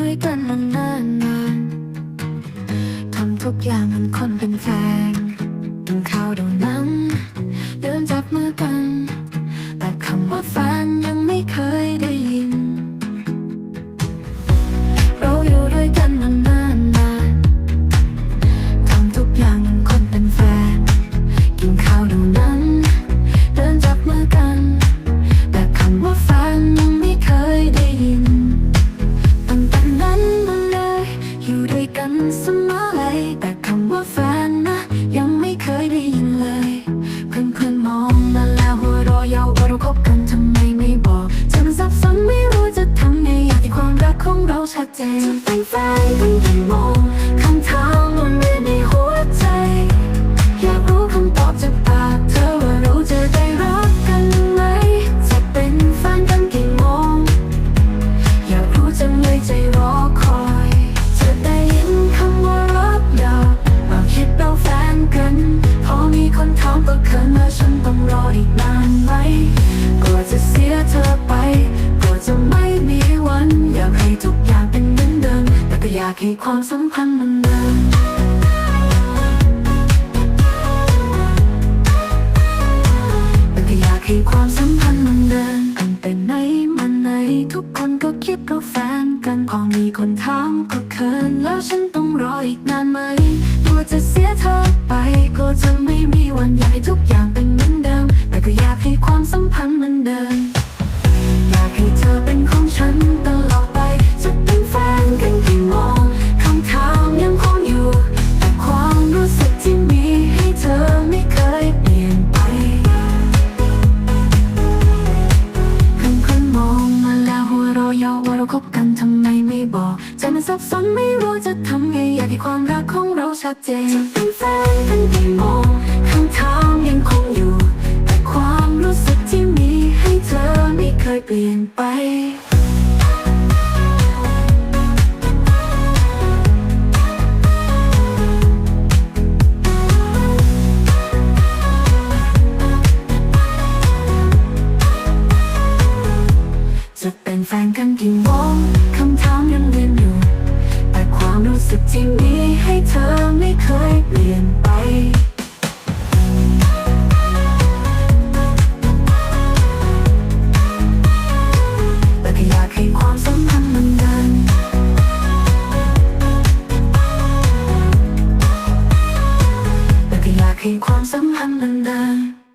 ด้วยกันมานานนานทำทุกอย่างเหมือนคนเป็นแฟนกินข้าวดูนังเดินจับมือกัน กันเสมอเลยแต่คำว่าแฟนนะ ยังไม่เคยได้ยินเลย เพื่อนเพื่อนมองมาแล้วหัวเรอยาวว่าเราคบกันทำไมไม่บอกฉันสับสนไม่รู้จะทำไงอยากให้ความรักของเราชัดเจนจะเป็นแฟนกันกี่โมงคำถามมันเรียนในหัวใจ อยากรู้คำตอบจากปากเธอว่าเราจะได้รักกันไหมจะเป็นแฟนกันกี่โมงอยากรู้จังเลยใจรอคอย กัน พอมีคนถามก็เขินว่าฉันต้องรออีกนานไหมกลัวจะเสียเธอไปกลัวจะไม่มีวัน อยากให้ทุกอย่างเป็นเหมือนเดิม แต่ก็อยากให้ความสัมพันธ์มันเดิมแต่ก็อยากให้ความสัมพันธ์มันเดินตั้งแต่ไหนมาไหน ทุกคนก็คิดเราแฟนกัน พอมีคนถามก็เขินแล้วฉันต้องรออีกนานไหม จะเสียเธอไปกลัวจะไม่มีวันอยากให้ทุกอย่างเป็นเหมือนเดิม แต่ก็อยากให้ความสัมพันธ์มันเดิน อยากให้เธอเป็นของฉันตลอดไปจะเป็นแฟนกันกี่โมงคำถามยังคงอยู่ แต่ความรู้สึกที่มีให้เธอไม่เคยเปลี่ยนไปเพื่อนๆมองมาแล้วหัวเราะเยาะว่าเราคบกันทำไมไม่บอก สับสนไม่รู้จะทำไงอยากให้ความรักของเราชัดเจนจะเป็นแฟนกันกี่โมงคำถามยังคงอยู่ แต่ความรู้สึกที่มีให้เธอไม่เคยเปลี่ยนไปจะเป็นแฟนกันกี่โมงคำถามยังเวียนอยู่ รู้สึกที่มีให้เธอไม่เคยเปลี่ยนไปให้ความสัมพันธ์มันเดิม